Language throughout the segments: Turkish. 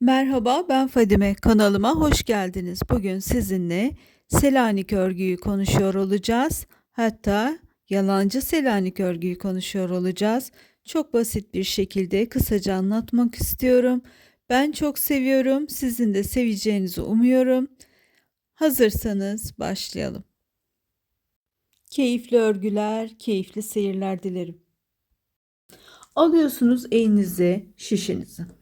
Merhaba, ben Fadime. Kanalıma hoş geldiniz. Bugün sizinle Selanik örgüyü konuşuyor olacağız. Hatta yalancı Selanik örgüyü konuşuyor olacağız. Çok basit bir şekilde kısaca anlatmak istiyorum. Ben çok seviyorum. Sizin de seveceğinizi umuyorum. Hazırsanız başlayalım. Keyifli örgüler, keyifli seyirler dilerim. Alıyorsunuz elinize şişinizi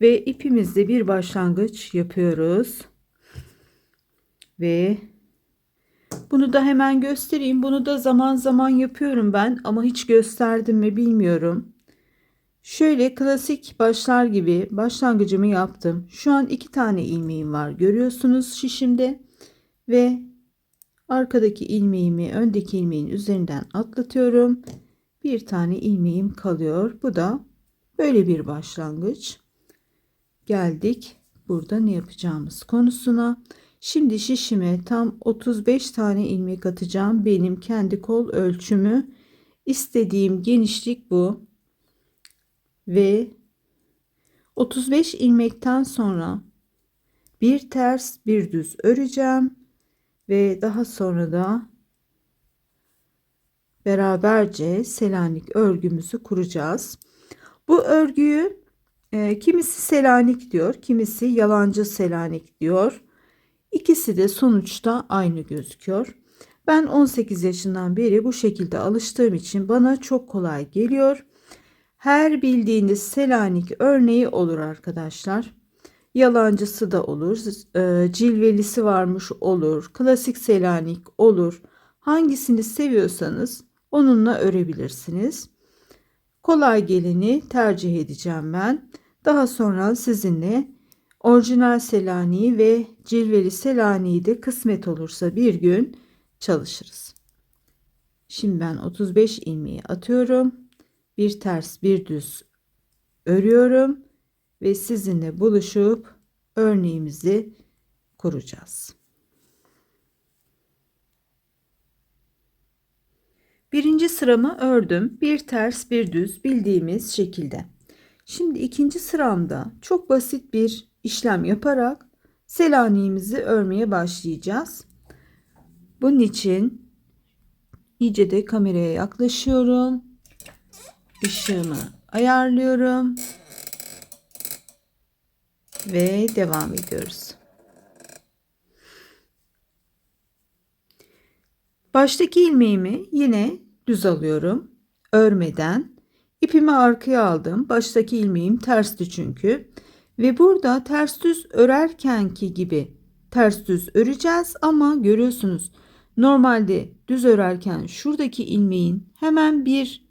ve ipimizde bir başlangıç yapıyoruz. Ve bunu da hemen göstereyim. Bunu da zaman zaman yapıyorum ben ama hiç gösterdim mi bilmiyorum. Şöyle klasik başlar gibi başlangıcımı yaptım. Şu an iki tane ilmeğim var. Görüyorsunuz şişimde ve arkadaki ilmeğimi öndeki ilmeğin üzerinden atlatıyorum. Bir tane ilmeğim kalıyor. Bu da böyle bir başlangıç geldik burada ne yapacağımız konusuna. Şimdi şişime tam 35 tane ilmek atacağım. Benim kendi kol ölçümü istediğim genişlik bu. Ve 35 ilmekten sonra bir ters bir düz öreceğim ve daha sonra da beraberce Selanik örgümüzü kuracağız. Bu örgüyü e, kimisi Selanik diyor, kimisi yalancı Selanik diyor. İkisi de sonuçta aynı gözüküyor. Ben 18 yaşından beri bu şekilde alıştığım için bana çok kolay geliyor. Her bildiğiniz Selanik örneği olur arkadaşlar. Yalancısı da olur, e, cilvelisi varmış olur, klasik Selanik olur. Hangisini seviyorsanız onunla örebilirsiniz. Kolay geleni tercih edeceğim ben. Daha sonra sizinle orijinal Selanik'i ve cilveli Selanik'i de kısmet olursa bir gün çalışırız. Şimdi ben 35 ilmeği atıyorum. Bir ters bir düz örüyorum ve sizinle buluşup örneğimizi kuracağız. Birinci sıramı ördüm. Bir ters bir düz bildiğimiz şekilde. Şimdi ikinci sıramda çok basit bir işlem yaparak Selanik'imizi örmeye başlayacağız. Bunun için iyice de kameraya yaklaşıyorum. Işığımı ayarlıyorum. Ve devam ediyoruz. Baştaki ilmeğimi yine düz alıyorum. Örmeden ipimi arkaya aldım. Baştaki ilmeğim tersti çünkü. Ve burada ters düz örerkenki gibi ters düz öreceğiz ama görüyorsunuz normalde düz örerken şuradaki ilmeğin hemen bir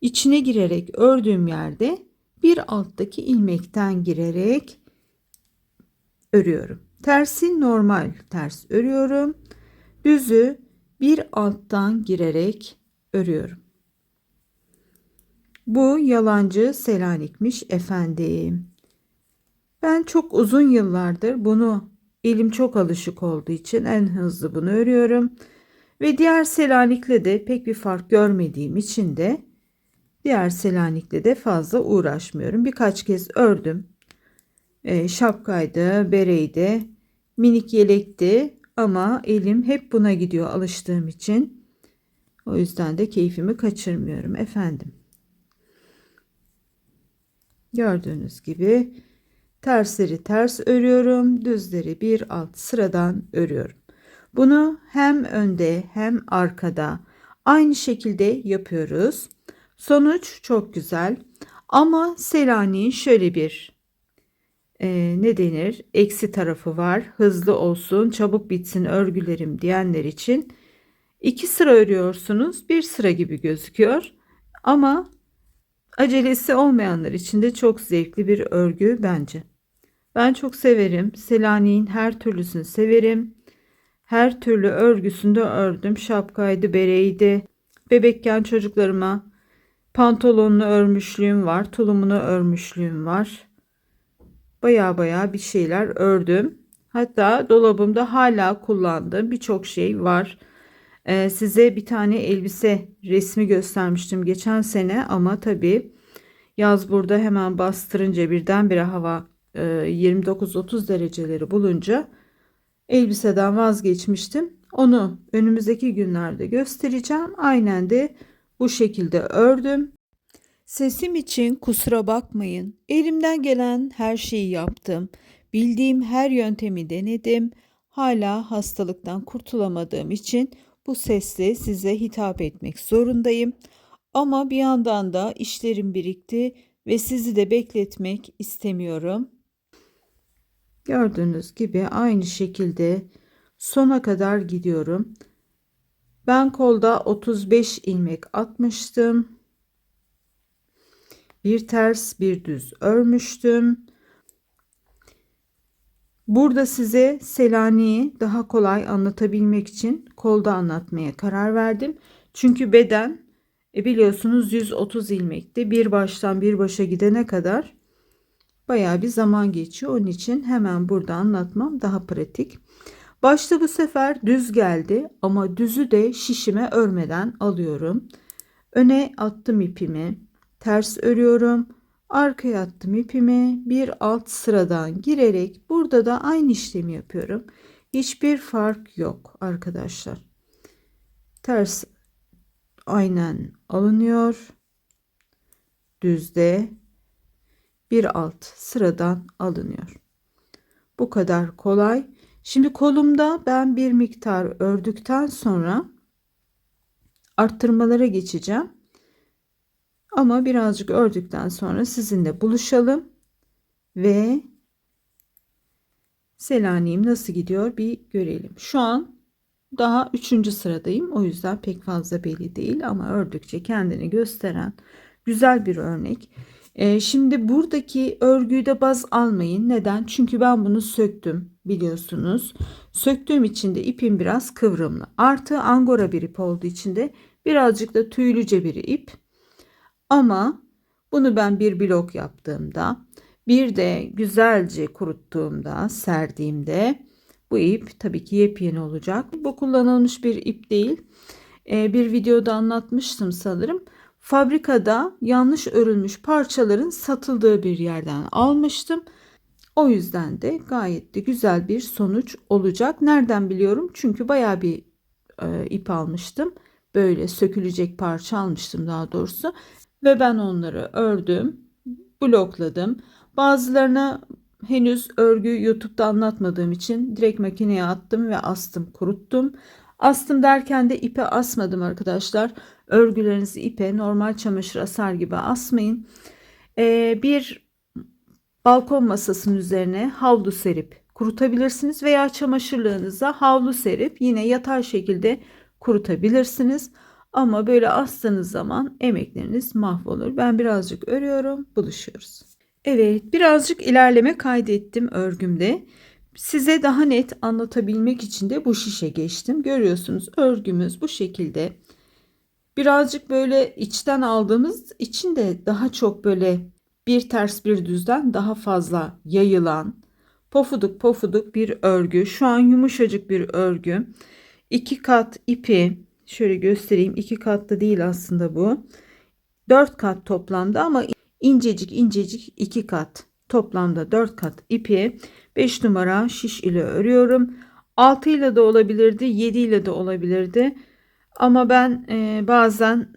içine girerek ördüğüm yerde bir alttaki ilmekten girerek örüyorum. Tersi normal ters örüyorum. Düzü bir alttan girerek örüyorum. Bu yalancı Selanik'miş efendim. Ben çok uzun yıllardır bunu elim çok alışık olduğu için en hızlı bunu örüyorum. Ve diğer Selanik'le de pek bir fark görmediğim için de diğer Selanik'le de fazla uğraşmıyorum. Birkaç kez ördüm. E, şapkaydı, bereydi, minik yelekti ama elim hep buna gidiyor alıştığım için. O yüzden de keyfimi kaçırmıyorum efendim. Gördüğünüz gibi tersleri ters örüyorum. Düzleri bir alt sıradan örüyorum. Bunu hem önde hem arkada aynı şekilde yapıyoruz. Sonuç çok güzel. Ama Selanik'in şöyle bir e, ne denir eksi tarafı var. Hızlı olsun, çabuk bitsin örgülerim diyenler için iki sıra örüyorsunuz. Bir sıra gibi gözüküyor. Ama acelesi olmayanlar için de çok zevkli bir örgü bence. Ben çok severim. Selanik'in her türlüsünü severim. Her türlü örgüsünde ördüm. Şapkaydı, bereydi. Bebekken çocuklarıma pantolonunu örmüşlüğüm var. Tulumunu örmüşlüğüm var baya baya bir şeyler ördüm. Hatta dolabımda hala kullandığım birçok şey var. Ee, size bir tane elbise resmi göstermiştim geçen sene ama tabii Yaz burada hemen bastırınca birdenbire hava e, 29-30 dereceleri bulunca elbiseden vazgeçmiştim. Onu önümüzdeki günlerde göstereceğim. Aynen de bu şekilde ördüm. Sesim için kusura bakmayın. Elimden gelen her şeyi yaptım. Bildiğim her yöntemi denedim. Hala hastalıktan kurtulamadığım için bu sesle size hitap etmek zorundayım. Ama bir yandan da işlerim birikti ve sizi de bekletmek istemiyorum. Gördüğünüz gibi aynı şekilde sona kadar gidiyorum. Ben kolda 35 ilmek atmıştım. Bir ters bir düz örmüştüm. Burada size Selanik'i daha kolay anlatabilmek için kolda anlatmaya karar verdim. Çünkü beden e biliyorsunuz 130 ilmekte bir baştan bir başa gidene kadar baya bir zaman geçiyor. Onun için hemen burada anlatmam daha pratik. Başta bu sefer düz geldi ama düzü de şişime örmeden alıyorum. Öne attım ipimi, ters örüyorum. Arkaya attım ipimi bir alt sıradan girerek burada da aynı işlemi yapıyorum. Hiçbir fark yok arkadaşlar. Ters aynen alınıyor. Düzde bir alt sıradan alınıyor. Bu kadar kolay. Şimdi kolumda ben bir miktar ördükten sonra arttırmalara geçeceğim. Ama birazcık ördükten sonra sizinle buluşalım ve Selanik'im nasıl gidiyor bir görelim. Şu an daha üçüncü sıradayım. O yüzden pek fazla belli değil ama ördükçe kendini gösteren güzel bir örnek. Ee, şimdi buradaki örgüyü de baz almayın. Neden? Çünkü ben bunu söktüm biliyorsunuz. Söktüğüm için de ipim biraz kıvrımlı. Artı angora bir ip olduğu için de birazcık da tüylüce bir ip. Ama bunu ben bir blok yaptığımda bir de güzelce kuruttuğumda serdiğimde bu ip tabii ki yepyeni olacak. Bu kullanılmış bir ip değil. Ee, bir videoda anlatmıştım sanırım. Fabrikada yanlış örülmüş parçaların satıldığı bir yerden almıştım. O yüzden de gayet de güzel bir sonuç olacak. Nereden biliyorum? Çünkü baya bir e, ip almıştım. Böyle sökülecek parça almıştım daha doğrusu. Ve ben onları ördüm, blokladım. Bazılarına henüz örgü YouTube'da anlatmadığım için direkt makineye attım ve astım, kuruttum. Astım derken de ipe asmadım arkadaşlar. Örgülerinizi ipe normal çamaşır asar gibi asmayın. Ee, bir balkon masasının üzerine havlu serip kurutabilirsiniz veya çamaşırlığınıza havlu serip yine yatay şekilde kurutabilirsiniz. Ama böyle astığınız zaman emekleriniz mahvolur. Ben birazcık örüyorum, buluşuyoruz. Evet, birazcık ilerleme kaydettim örgümde. Size daha net anlatabilmek için de bu şişe geçtim. Görüyorsunuz örgümüz bu şekilde. Birazcık böyle içten aldığımız için de daha çok böyle bir ters bir düzden daha fazla yayılan pofuduk pofuduk bir örgü. Şu an yumuşacık bir örgü. İki kat ipi şöyle göstereyim. iki katlı değil aslında bu. Dört kat toplamda ama incecik incecik iki kat. Toplamda dört kat ipi 5 numara şiş ile örüyorum. 6 ile de olabilirdi, 7 ile de olabilirdi. Ama ben e, bazen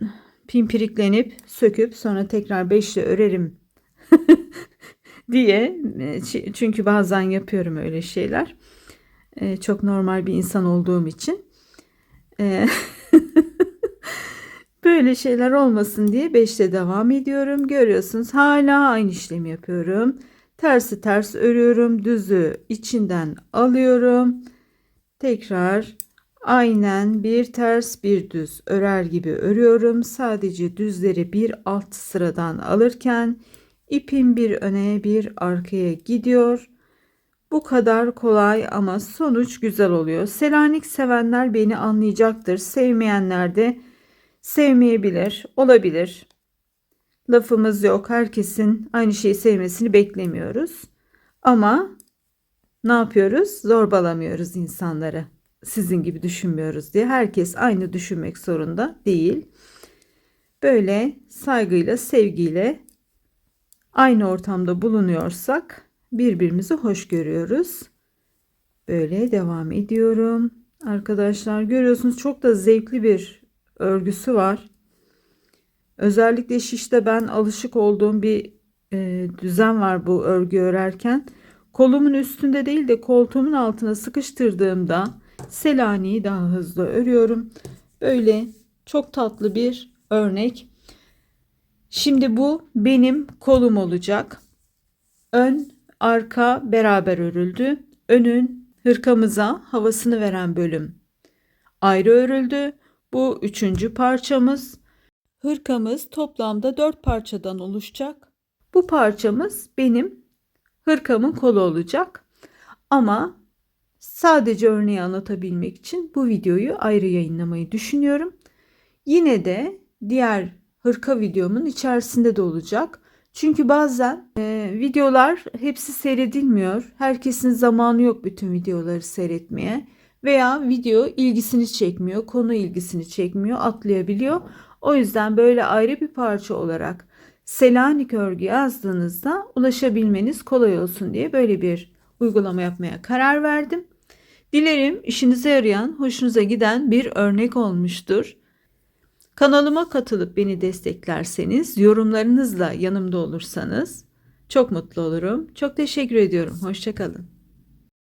pimpiriklenip söküp sonra tekrar 5 ile örerim diye e, çünkü bazen yapıyorum öyle şeyler. E, çok normal bir insan olduğum için. Böyle şeyler olmasın diye 5'te devam ediyorum. Görüyorsunuz hala aynı işlemi yapıyorum. Tersi ters örüyorum. Düzü içinden alıyorum. Tekrar aynen bir ters bir düz örer gibi örüyorum. Sadece düzleri bir alt sıradan alırken ipim bir öne bir arkaya gidiyor. Bu kadar kolay ama sonuç güzel oluyor. Selanik sevenler beni anlayacaktır. Sevmeyenler de sevmeyebilir, olabilir. Lafımız yok. Herkesin aynı şeyi sevmesini beklemiyoruz. Ama ne yapıyoruz? Zorbalamıyoruz insanları. Sizin gibi düşünmüyoruz diye. Herkes aynı düşünmek zorunda değil. Böyle saygıyla, sevgiyle aynı ortamda bulunuyorsak birbirimizi hoş görüyoruz. Böyle devam ediyorum. Arkadaşlar görüyorsunuz çok da zevkli bir örgüsü var. Özellikle şişte ben alışık olduğum bir e, düzen var bu örgü örerken. Kolumun üstünde değil de koltuğumun altına sıkıştırdığımda Selanik'i daha hızlı örüyorum. Böyle çok tatlı bir örnek. Şimdi bu benim kolum olacak. Ön, arka beraber örüldü. Önün hırkamıza havasını veren bölüm ayrı örüldü. Bu üçüncü parçamız. Hırkamız toplamda dört parçadan oluşacak. Bu parçamız benim hırkamın kolu olacak. Ama sadece örneği anlatabilmek için bu videoyu ayrı yayınlamayı düşünüyorum. Yine de diğer hırka videomun içerisinde de olacak. Çünkü bazen e, videolar hepsi seyredilmiyor. Herkesin zamanı yok bütün videoları seyretmeye. Veya video ilgisini çekmiyor, konu ilgisini çekmiyor, atlayabiliyor. O yüzden böyle ayrı bir parça olarak Selanik örgü yazdığınızda ulaşabilmeniz kolay olsun diye böyle bir uygulama yapmaya karar verdim. Dilerim işinize yarayan, hoşunuza giden bir örnek olmuştur. Kanalıma katılıp beni desteklerseniz, yorumlarınızla yanımda olursanız çok mutlu olurum. Çok teşekkür ediyorum. Hoşçakalın.